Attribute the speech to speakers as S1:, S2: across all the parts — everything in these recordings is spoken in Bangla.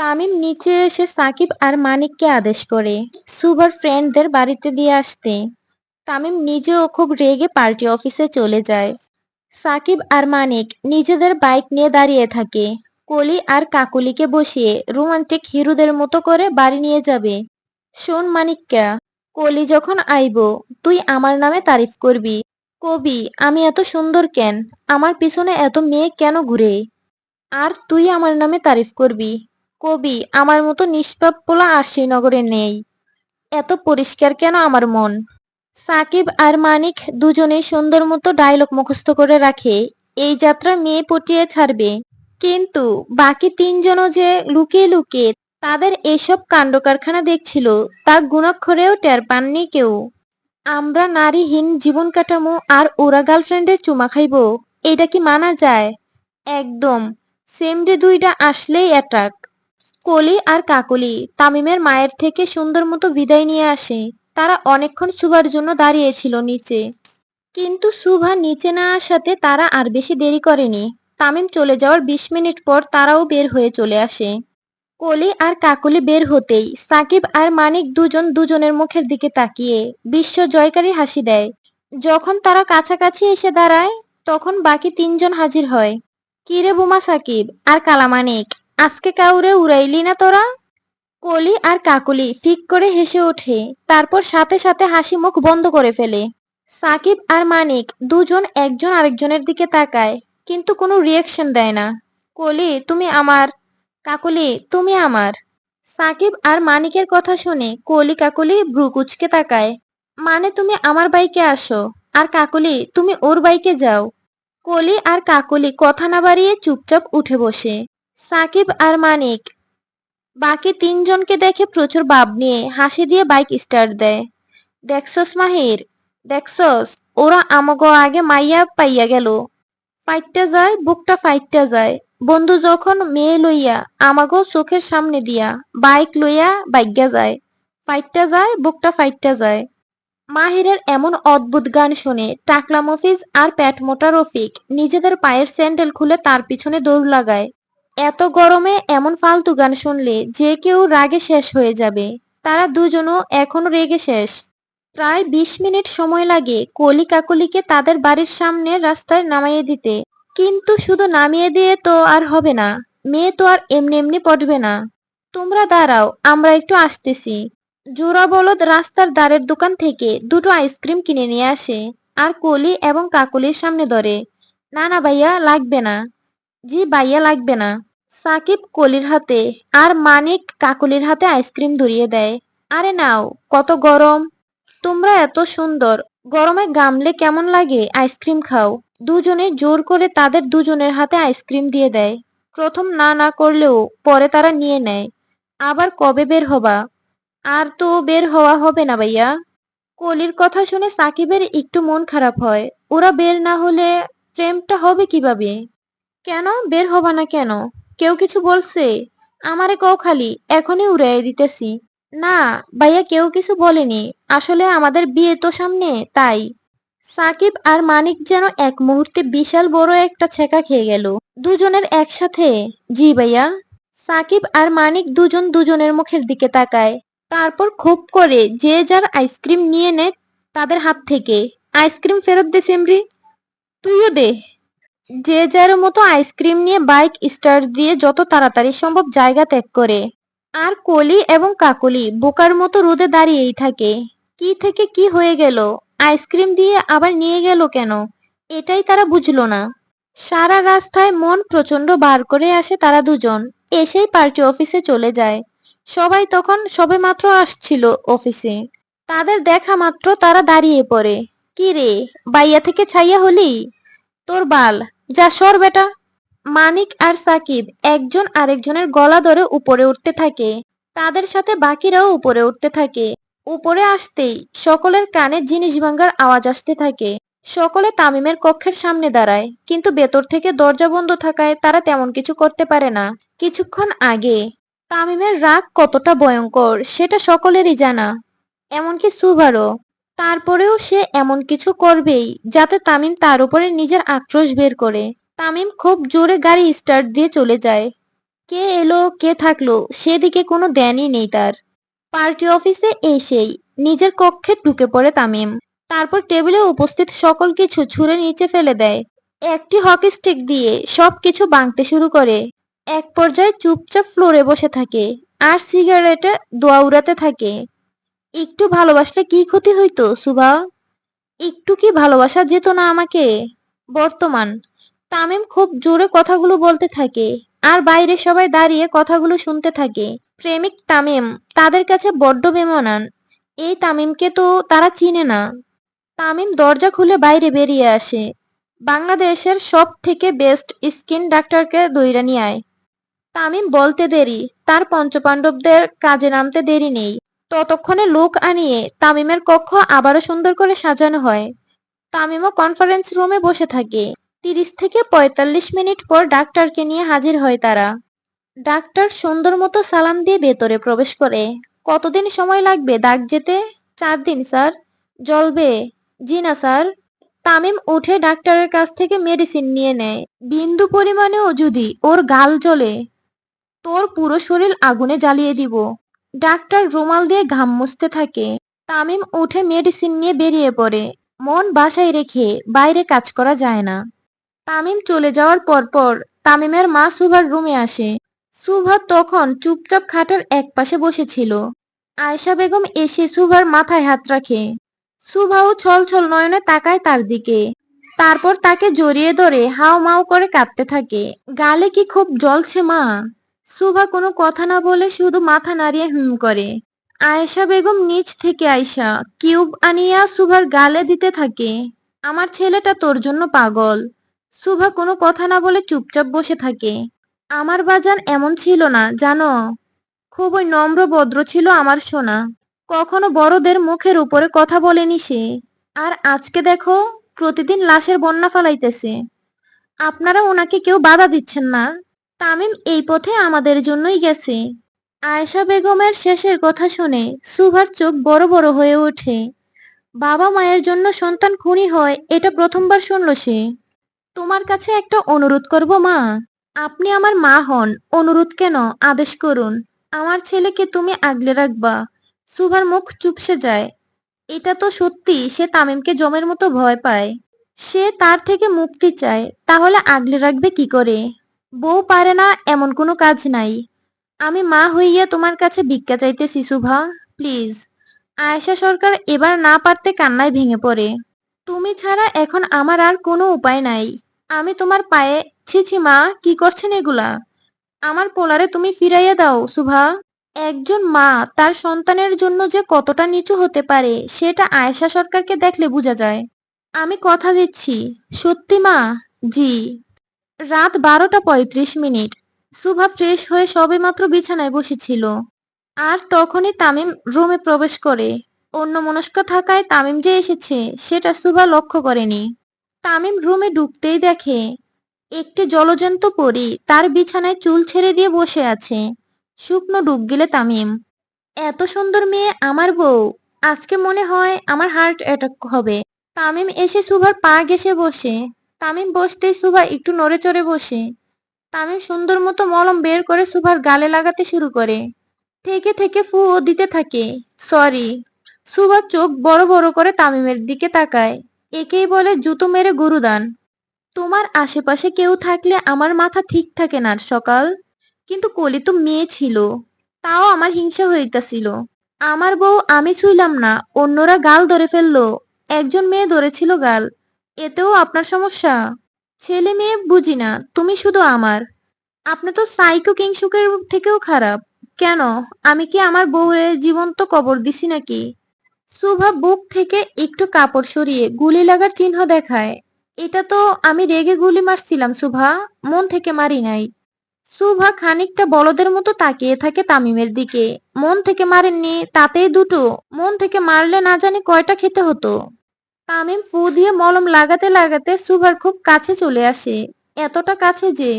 S1: তামিম নিচে এসে সাকিব আর মানিককে আদেশ করে সুভার ফ্রেন্ডদের বাড়িতে দিয়ে আসতে। তামিম নিজেও খুব রেগে পার্টি অফিসে চলে যায়। সাকিব আর মানিক নিজেদের বাইক নিয়ে দাঁড়িয়ে থাকে। কলি আর কাকুলিকে বসিয়ে রোমান্টিক হিরোদের মতো করে বাড়ি নিয়ে যাবে। শোন মানিককা, কলি যখন আইব, তুই আমার নামে তারিফ করবি। কবি, আমি এত সুন্দর কেন? আমার পিছনে এত মেয়ে কেন ঘুরে? আর তুই আমার নামে তারিফ করবি। কবি, আমার মতো নিষ্পাপ পোলা আর শ্রীনগরে নেই। এত পরিষ্কার কেন আমার মন? সাকিব আর মানিক দুজনেই সুন্দর মতো ডায়লগ মুখস্থ করে রাখে, এই যাত্রা মেয়ে পটিয়ে ছাড়বে। কিন্তু বাকি তিনজনও যে লুকিয়ে লুকিয়ে তাদের এসব কাণ্ড কারখানা দেখছিল, তা গুণাক্ষরেও টের পাননি কেউ। আমরা নারীহীন জীবন কাটামো আর ওরা গার্লফ্রেন্ডের চুমা খাইব, এটা কি মানা যায়? একদম সেম সেমডে দুইটা আসলেই অ্যাটাক কলি আর কাকলি তামিমের মায়ের থেকে সুন্দর মতো বিদায় নিয়ে আসে। তারা অনেকক্ষণ সুভার জন্য দাঁড়িয়েছিল নিচে। কিন্তু সুভা নিচে না আসাতে তারা আর বেশি দেরি করেনি। তামিম চলে যাওয়ার বিশ মিনিট পর তারাও বের হয়ে চলে আসে। কলি আর কাকলি বের হতেই সাকিব আর মানিক দুজন দুজনের মুখের দিকে তাকিয়ে বিশ্ব জয়কারী হাসি দেয়। যখন তারা কাছাকাছি এসে দাঁড়ায়, তখন বাকি তিনজন হাজির হয়। কিরে বোমা সাকিব, আর কালামানিক আজকে কাউরে উড়াইলি না তোরা? কলি আর কাকলি ফিক করে হেসে ওঠে, তারপর সাথে সাথে হাসি মুখ বন্ধ করে ফেলে। সাকিব আর মানিক দুজন একজন আরেকজনের দিকে তাকায়, কিন্তু কোনো রিয়াকশন দেয় না। কলি, তুমি আমার। কাকলি, তুমি আমার। সাকিব আর মানিকের কথা শুনে কলি কাকলি ভ্রু কুচকে তাকায়। মানে তুমি আমার বাইকে আসো, আর কাকলি, তুমি ওর বাইকে যাও। কলি আর কাকলি কথা না বাড়িয়ে চুপচাপ উঠে বসে। সাকিব আর মানিক। বাকি তিনজনকে দেখে প্রচুর ভাব নিয়ে হাসি দিয়ে বাইক স্টার্ট দেয়। দেখছস মাহির? দেখছস? ওরা আমাগো আগে মাইয়া পাইয়া গেল। ফাইটটা যায়, বুকটা ফাইটটা যায়। বন্ধু যখন মেয়ে লইয়া আমাগো চোখের সামনে দিয়া বাইক লইয়া বাইজ্ঞা যায়। ফাইটটা যায়, বুকটা ফাইটটা যায়। মাহিরের এমন অদ্ভুত গান শুনে টাকলা মফিজ আর প্যাট মোটা রফিক নিজেদের পায়ের স্যান্ডেল খুলে তার পিছনে দৌড় লাগায়। এত গরমে এমন ফালতু গান শুনলে যে কেউ রাগে শেষ হয়ে যাবে। তারা দুজনও এখনও রেগে শেষ। প্রায় বিশ মিনিট সময় লাগে কলি কাকলিকে তাদের বাড়ির সামনে রাস্তায় নামাইয়ে দিতে। কিন্তু শুধু নামিয়ে দিয়ে তো আর হবে না, মেয়ে তো আর এমনি এমনি পটবে না। তোমরা দাঁড়াও, আমরা একটু আসতেছি। জোড়া বলদ রাস্তার দ্বারের দোকান থেকে দুটো আইসক্রিম কিনে নিয়ে আসে, আর কলি এবং কাকলির সামনে ধরে। না না ভাইয়া, লাগবে না। জি ভাইয়া লাগবে না। সাকিব কলির হাতে আর মানিক কাকলির হাতে আইসক্রিম ধরিয়ে দেয়। আরে নাও, কত গরম। তোমরা এত সুন্দর। গরমে গামলে কেমন লাগে? আইসক্রিম খাও। দুজনে জোর করে তাদের দুজনের হাতে আইসক্রিম দিয়ে দেয়। প্রথম না না করলেও পরে তারা নিয়ে নেয়। আবার কবে বের হবা? আর তো বের হওয়া হবে না ভাইয়া। কলির কথা শুনে সাকিবের একটু মন খারাপ হয়। ওরা বের না হলে প্রেমটা হবে কীভাবে? কেন? বের হবা না কেন? কেউ কিছু বলছে? আমারে কও খালি, এখনই উড়াই দিতেছি। না, ভাইয়া কেউ কিছু বলেনি। আসলে আমাদের বিয়ে তো সামনে, তাই। সাকিব আর মানিক যেন এক মুহূর্তে বিশাল বড় একটা ছেকা খেয়ে গেল। দুজনের একসাথে। জি, ভাইয়া। সাকিব আর মানিক দুজন দুজনের মুখের দিকে তাকায়। তারপর খুব করে যে যার আইসক্রিম নিয়ে নেয় তাদের হাত থেকে। আইসক্রিম ফেরত দে, সিমরি। তুইও দে। যে যার মতো আইসক্রিম নিয়ে বাইক স্টার্ট দিয়ে যত তাড়াতাড়ি সম্ভব জায়গা ত্যাগ করে। আর কলি এবং কাকলি বোকার মতো রোদে দাঁড়িয়েই থাকে। কি থেকে কি হয়ে গেল? আইসক্রিম দিয়ে আবার নিয়ে গেল কেন? এটাই তারা বুঝলো না। সারা রাস্তায় মন প্রচণ্ড বার করে আসে তারা দুজন। এসেই পার্টি অফিসে চলে যায়। সবাই তখন সবে মাত্র আসছিল অফিসে। তাদের দেখা মাত্র তারা দাঁড়িয়ে পড়ে। কি রে, বাইয়া থেকে ছাইয়া হলি? তোর বাল যা সর বেটা। মানিক আর সাকিব একজন আরেকজনের গলা ধরে উপরে উঠতে থাকে। তাদের সাথে বাকিরাও উপরে উঠতে থাকে। উপরে আসতেই সকলের কানে জিনিস ভাঙ্গার আওয়াজ আসতে থাকে। সকলে তামিমের কক্ষের সামনে দাঁড়ায়, কিন্তু ভেতর থেকে দরজা বন্ধ থাকায় তারা তেমন কিছু করতে পারে না। কিছুক্ষণ আগে তামিমের রাগ কতটা ভয়ঙ্কর, সেটা সকলেরই জানা। এমনকি সুভারও তারপরেও সে এমন কিছু করবেই, যাতে তামিম তার উপরে নিজের আক্রোশ বের করে। তামিম খুব জোরে গাড়ি স্টার্ট দিয়ে চলে যায়। কে এলো, কে থাকল, সেদিকে কোনো ধ্যানই নেই তার। পার্টি অফিসে এসেই নিজের কক্ষে ঢুকে পড়ে তামিম। তারপর টেবিলে উপস্থিত সকল কিছু ছুঁড়ে নিচে ফেলে দেয়। একটি হকি স্টিক দিয়ে সব কিছু ভাঙতে শুরু করে। এক পর্যায়ে চুপচাপ ফ্লোরে বসে থাকে আর সিগারেটে দোয়া উড়াতে থাকে। একটু ভালোবাসলে কি ক্ষতি হইতো, সুভা? একটু কি ভালোবাসা যেত না আমাকে? বর্তমান, তামিম খুব জোরে কথাগুলো বলতে থাকে আর বাইরে সবাই দাঁড়িয়ে কথাগুলো শুনতে থাকে। প্রেমিক তামিম, তাদের কাছে বড্ড বেমনান। এই তামিমকে তো তারা চিনে না। তামিম দরজা খুলে বাইরে বেরিয়ে আসে। বাংলাদেশের সব থেকে বেস্ট স্কিন ডাক্তারকে দইরা নিয়ে আয়। তামিম বলতে দেরি, তার পঞ্চপাণ্ডবদের কাজে নামতে দেরি নেই। ততক্ষণে লোক আনিয়ে তামিমের কক্ষ আবারও সুন্দর করে সাজানো হয়। তামিমও কনফারেন্স রুমে বসে থাকে। তিরিশ থেকে পঁয়তাল্লিশ মিনিট পর ডাক্তারকে নিয়ে হাজির হয় তারা। ডাক্তার সুন্দর মতো সালাম দিয়ে ভেতরে প্রবেশ করে। কতদিন সময় লাগবে দাগ যেতে? চার দিন, স্যার। জলবে? জি না, স্যার। তামিম উঠে ডাক্তারের কাছ থেকে মেডিসিন নিয়ে নেয়। বিন্দু পরিমাণেও যদি ওর গাল জ্বলে। তোর পুরো শরীর আগুনে জ্বালিয়ে দিব। ডাক্তার রুমাল দিয়ে ঘাম মুছতে থাকে। তামিম উঠে মেডিসিন নিয়ে বেরিয়ে পড়ে। মন বাসায় রেখে বাইরে কাজ করা যায় না। তামিম চলে যাওয়ার পরপর তামিমের মা সুভার রুমে আসে। সুভা তখন চুপচাপ খাটের এক পাশে বসেছিল। আয়েশা বেগম এসে সুভার মাথায় হাত রাখে। সুভাও ছল ছল নয়নে তাকায় তার দিকে। তারপর তাকে জড়িয়ে ধরে হাও মাও করে কাঁদতে থাকে। গালে কি খুব জ্বলছে মা? সুভা কোনো কথা না বলে শুধু মাথা নাড়িয়ে হুম করে। আয়েশা বেগম নিচ থেকে আয়সা কিউব আনিয়া সুভার গালে দিতে থাকে, আমার ছেলেটা তোর জন্য পাগল। সুভা কোনো কথা না বলে চুপচাপ বসে থাকে, আমার বাজান এমন ছিল না, জানো? খুবই নম্র ভদ্র ছিল আমার সোনা। কখনো বড়দের মুখের উপরে কথা বলেনি সে। আর আজকে দেখো, প্রতিদিন লাশের বন্যা ফালাইতেছে। আপনারা ওনাকে কেউ বাধা দিচ্ছেন না? তামিম এই পথে আমাদের জন্যই গেছে। আয়েশা বেগমের শেষের কথা শুনে সুভার চোখ বড় বড় হয়ে ওঠে। বাবা মায়ের জন্য সন্তান খুনি হয়, এটা প্রথমবার শুনল সে। তোমার কাছে একটা অনুরোধ করব মা। আপনি আমার মা হন, অনুরোধ কেন? আদেশ করুন। আমার ছেলেকে তুমি আগলে রাখবা। সুভার মুখ চুপসে যায়। এটা তো সত্যি, সে তামিমকে জমের মতো ভয় পায়। সে তার থেকে মুক্তি চায়, তাহলে আগলে রাখবে কি করে? বউ পারে না এমন কোনো কাজ নাই। আমি মা হইয়া তোমার কাছে ভিক্ষা চাইতেছি, সুভা। প্লিজ। আয়েশা সরকার এবার না পারতে কান্নায় ভেঙে পড়ে। তুমি ছাড়া এখন আমার আর কোনো উপায় নাই। আমি তোমার পায়ে ছিছি মা, কি করছেন এগুলা? আমার পোলারে তুমি ফিরাইয়া দাও, সুভা। একজন মা তার সন্তানের জন্য যে কতটা নিচু হতে পারে, সেটা আয়েশা সরকারকে দেখলে বোঝা যায়। আমি কথা দিচ্ছি। সত্যি মা? জি। রাত বারোটা পঁয়ত্রিশ মিনিট। সুভা ফ্রেশ হয়ে সবেমাত্র বিছানায় বসেছিল। আর তখনই তামিম রুমে প্রবেশ করে। অন্য মনস্ক থাকায় তামিম যে এসেছে, সেটা সুভা লক্ষ্য করেনি। তামিম রুমে ঢুকতেই দেখে, একটি জলজন্ত পরী তার বিছানায় চুল ছেড়ে দিয়ে বসে আছে। শুকনো ডুব গেলে তামিম, এত সুন্দর মেয়ে আমার বউ, আজকে মনে হয় আমার হার্ট অ্যাটাক হবে। তামিম এসে সুভার পা ঘেসে বসে তামিম বসতেই সুভা একটু নড়ে চড়ে বসে। তামিম সুন্দর মতো মলম বের করে সুভার গালে লাগাতে শুরু করে। থেকে থেকে ফু ও দিতে থাকে। সরি। সুভা চোখ বড় বড় করে তামিমের দিকে তাকায়। একেই বলে জুতো মেরে গুরুদান। তোমার আশেপাশে কেউ থাকলে আমার মাথা ঠিক থাকে না সকাল। কিন্তু কলি তো মেয়ে ছিল। তাও আমার হিংসা হইতাছিল। আমার বউ আমি ছুইলাম না, অন্যরা গাল ধরে ফেলল। একজন মেয়ে ধরেছিল গাল। এতেও আপনার সমস্যা। ছেলে মেয়ে বুঝি না, তুমি শুধু আমার। আপনি তো সাইকো কিংসুকের থেকেও খারাপ। কেন? আমি কি আমার বউরে জীবন্ত কবর দিছি নাকি? সুভা বুক থেকে একটু কাপড় সরিয়ে গুলি লাগার চিহ্ন দেখায়। এটা তো আমি রেগে গুলি মারছিলাম, সুভা। মন থেকে মারি নাই। সুভা খানিকটা বলদের মতো তাকিয়ে থাকে তামিমের দিকে। মন থেকে মারেননি, তাতেই দুটো। মন থেকে মারলে না জানি কয়টা খেতে হতো। তামিম ফু দিয়ে মলম লাগাতে লাগাতে সুভার খুব কাছে চলে আসে। এতটা কাছে যে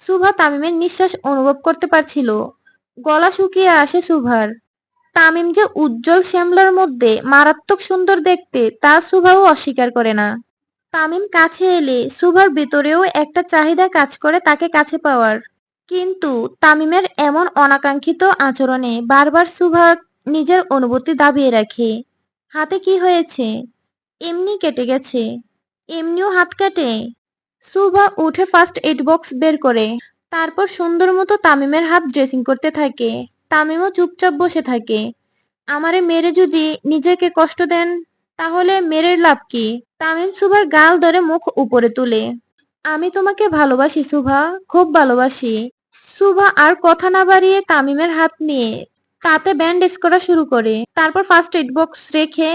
S1: সুভা তামিমের নিঃশ্বাস অনুভব করতে পারছিল। গলা শুকিয়ে আসে সুভার। তামিম যে উজ্জ্বল শ্যামলার মধ্যে মারাত্মক সুন্দর দেখতে তা সুভাও অস্বীকার করে না। তামিম কাছে এলে সুভার ভেতরেও একটা চাহিদা কাজ করে তাকে কাছে পাওয়ার। কিন্তু তামিমের এমন অনাকাঙ্ক্ষিত আচরণে বারবার সুভা নিজের অনুভূতি দাবিয়ে রাখে। হাতে কি হয়েছে? এমনি কেটে গেছে। এমনিও হাত কাটে। সুভা উঠে ফার্স্ট এড বক্স বের করে। তারপর সুন্দর মতো তামিমের হাত ড্রেসিং করতে থাকে। তামিমও চুপচাপ বসে থাকে। আমারে মেরে যদি নিজেকে কষ্ট দেন, তাহলে মেরে লাভ কি? তামিম সুভার গাল ধরে মুখ উপরে তুলে। আমি তোমাকে ভালোবাসি সুভা, খুব ভালোবাসি। সুভা আর কথা না বাড়িয়ে তামিমের হাত নিয়ে তাতে ব্যান্ডেজ করা শুরু করে। তারপর ফার্স্ট এড বক্স রেখে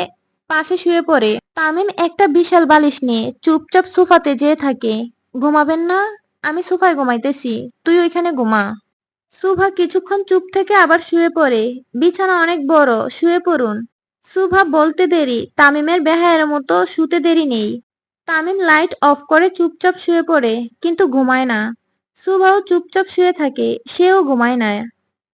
S1: পাশে শুয়ে পড়ে। তামিম একটা বিশাল বালিশ নিয়ে চুপচাপ সোফাতে যেয়ে থাকে। ঘুমাবেন না? আমি সোফায় ঘুমাইতেছি। তুই ওইখানে ঘুমা। সুভা কিছুক্ষণ চুপ থেকে আবার শুয়ে পড়ে। বিছানা অনেক বড়, শুয়ে পড়ুন। সুভা বলতে দেরি, তামিমের বেহায়ের মতো শুতে দেরি নেই। তামিম লাইট অফ করে চুপচাপ শুয়ে পড়ে, কিন্তু ঘুমায় না। সুভাও চুপচাপ শুয়ে থাকে, সেও ঘুমায় না।